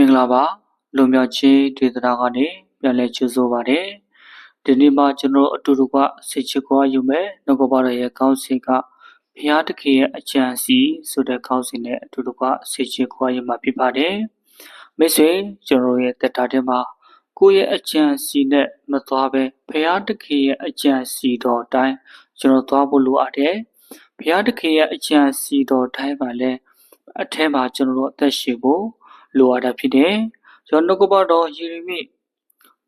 မင်္ဂလာပါလွန်မြောက်ခြင်းဒေသနာကနေပြန်လည်ကြိုဆိုပါရစေဒီနေ့မှာကျွန်တော်အတူတူကစိတ်ချကွာယူမယ်နှုတ်ကပါရဲ့ခေါင်းစဉ်ကဘုရားတခင်ရဲ့အကြံစီဆိုတဲ့ခေါင်းစဉ်နဲ့အတူတူကစိတ်ချကွာယူမှာဖြစ်ပါတယ်မိတ်ဆွေကျွန်တော်ရဲ့တက်တာထဲမှာကိုယ့်ရဲ့အကြံစီနဲ့မသွားပဲဘုရားတခင်ရဲ့အကြံစီတော်အတိုင်းကျွန်တော်သွားဖို့လိုအပ်တယ်ဘုရားတခင်ရဲ့အကြံစီတော်တိုင်းပါလဲအထက်မှာကျွန်တော်တို့အသက်ရှင်ဖို့ လိုအပ်တာဖြစ်တယ်။ကျွန်တော်ကပါတော်ယေရမိ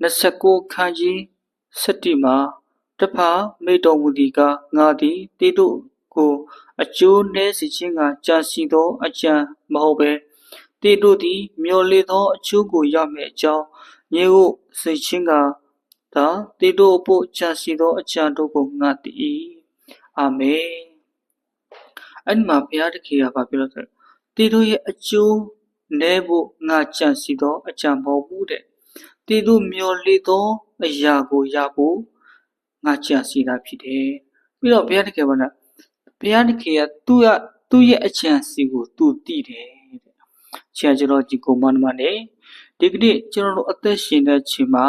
29ခန်းကြီး7မှာတဖာမိတော်မူသည်ကငါသည်တိတို့ကိုအကျိုးနည်းစေခြင်းကကြာစီသောအကြံမဟုတ်ပဲတိတို့သည်မျော်လင့်သောအကျိုးကိုရမည်အကြောင်းညေကိုစေခြင်းကသာတိတို့အဖို့ကြာစီသောအကြံတို့ကိုငါတည်အာမင်အဲ့ဒီမှာဘုရားတခင်ကပြောလို့ဆိုတိတို့ရဲ့အကျိုး လဲဖို့ငါကြံစီသောအကြံမဟုတ်ဘူးတဲ့။တည်သူမျော်လင့်သောအရာကိုရဖို့ငါကြံစီတာဖြစ်တယ်။ပြီးတော့ဘုရားတကယ်ပါလားဘုရားတကယ်ကသူ့ရသူ့ရဲ့အကြံစီကိုသူသိတယ်တဲ့။ဆရာကျွန်တော်ဒီကိုမန်မနဲ့ဒီကနေ့ကျွန်တော်တို့အသက်ရှင်တဲ့ချိန်မှာ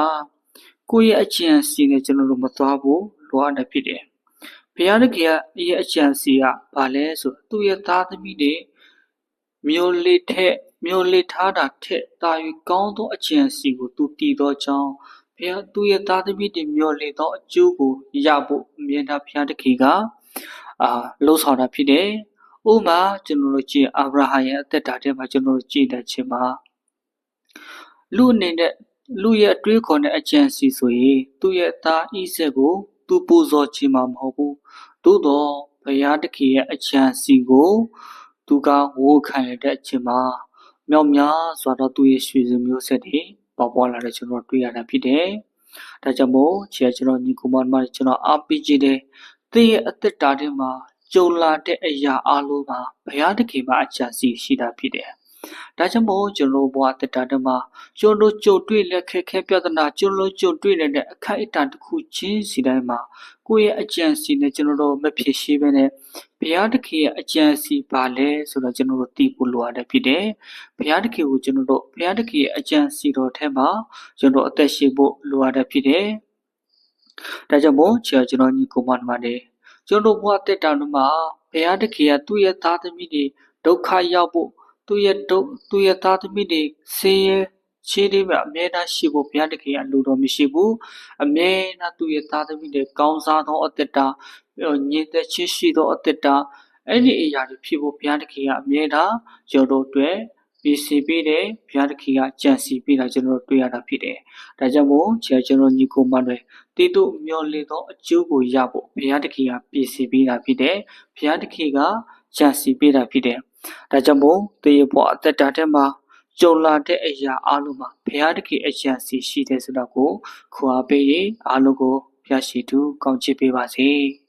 ကိုယ့်ရဲ့အကြံစီနဲ့ကျွန်တော်တို့မသွားဖို့လိုအပ်တယ်ဖြစ်တယ်။ဘုရားတကယ်ရဲ့အကြံစီကဘာလဲဆိုသူ့ရဲ့သားသမီးတွေမျိုးလေးထက် မျိုးလေးထားတာထက်သာ၍ကောင်းသောအကြံစီကိုသူတည်သောကြောင့်ဘုရားသူရဲ့သားသမီးတွေမျိုးလေးသောအကျိုးကိုရဖို့အမြဲတမ်းဘုရားတခင်ကအာလှုံ့ဆော်တာဖြစ်တယ်။ဥမာကျွန်တော်တို့ကြည့်အာဗြဟံရဲ့အသက်တာထဲမှာကျွန်တော်တို့ကြည့်တဲ့ချိန်မှာလူအနေနဲ့လူရဲ့အတွေးခေါ်တဲ့အကြံစီဆိုရင်သူ့ရဲ့သားဣဇက်ကိုသူပူဇော်ခြင်းမှာမဟုတ်ဘူး။သို့တော့ဘုရားတခင်ရဲ့အကြံစီကိုသူကဝိုးခံရတဲ့အချိန်မှာ မြောက်များစွာသောသူရဲ့ရွှေစမျိုးဆက်တွေပေါ်ပေါ်လာတဲ့ကျွန်တော်တွေ့ရတာဖြစ်တယ်။ဒါကြောင့်မို့ခြေကျွန်တော်ညီကူမမကျွန်တော်အားပေးခြင်းတဲ့သင်ရဲ့အသက်တာထဲမှာကြုံလာတဲ့အရာအလုံးမှာဘုရားတခင်မှာအချမ်းစီရှိတာဖြစ်တယ်။ ဒါကြောင့်မို့ကျွန်တော်ဘဝတက်တာတမှာကျွန်တော်ကြုံတွေ့လက်ခက်ခဲပြဿနာကျွန်တော်ကြုံတွေ့နေတဲ့အခိုက်အတန့်တစ်ခုချင်းစီတိုင်းမှာကိုယ့်ရဲ့အကြံစီနဲ့ကျွန်တော်တို့မဖြစ်ရှိဘဲနဲ့ဘုရားသခင်ရဲ့အကြံစီပါလဲဆိုတော့ကျွန်တော်တို့သိဖို့လိုအပ်တယ်ဖြစ်တယ်။ဘုရားသခင်ကိုကျွန်တော်တို့ဘုရားသခင်ရဲ့အကြံစီတော်ထဲမှာကျွန်တော်အသက်ရှင်ဖို့လိုအပ်တယ်ဖြစ်တယ်။ဒါကြောင့်မို့ကျွန်တော်ညီကိုမန်မနဲ့ကျွန်တော်ဘဝတက်တာမှာဘုရားသခင်ကသူ့ရဲ့သားသမီးတွေဒုက္ခရောက်ဖို့ သူ့ရဲ့ဒုသူ့ရဲ့သားသမီးတွေဆင်းရဲခြေလေးပဲအမြဲတမ်းရှိဖို့ဘုရားတခင်အလိုတော်မရှိဘူးအမြဲတမ်းသူ့ရဲ့သားသမီးတွေကောင်းစားသောအသက်တာညင်သက်ချင်းရှိသောအသက်တာအဲ့ဒီအရာတွေဖြစ်ဖို့ဘုရားတခင်ကအမြဲတမ်းရောတို့အတွက်ပြည်စီပေးတယ်ဘုရားတခင်ကကြံစီပေးတာကျွန်တော်တို့တွေ့ရတာဖြစ်တယ်ဒါကြောင့်မို့ခြေကျွန်တော်ညီကိုမတွေတိတုမျောလင့်သောအကျိုးကိုရဖို့ဘုရားတခင်ကပြည်စီပေးတာဖြစ်တယ်ဘုရားတခင်ကကြံစီပေးတာဖြစ်တယ် ဒါကြောင့်မို့တေရဘောအသက်တာထဲမှာကြုံလာတဲ့အရာအလုံးမှာဘုရားတခင်အကြံစီရှိတယ်ဆိုတော့ကိုခွာပေးရင်အလုံးကိုဘုရားရှိသူကောင်းချီးပေးပါစေ။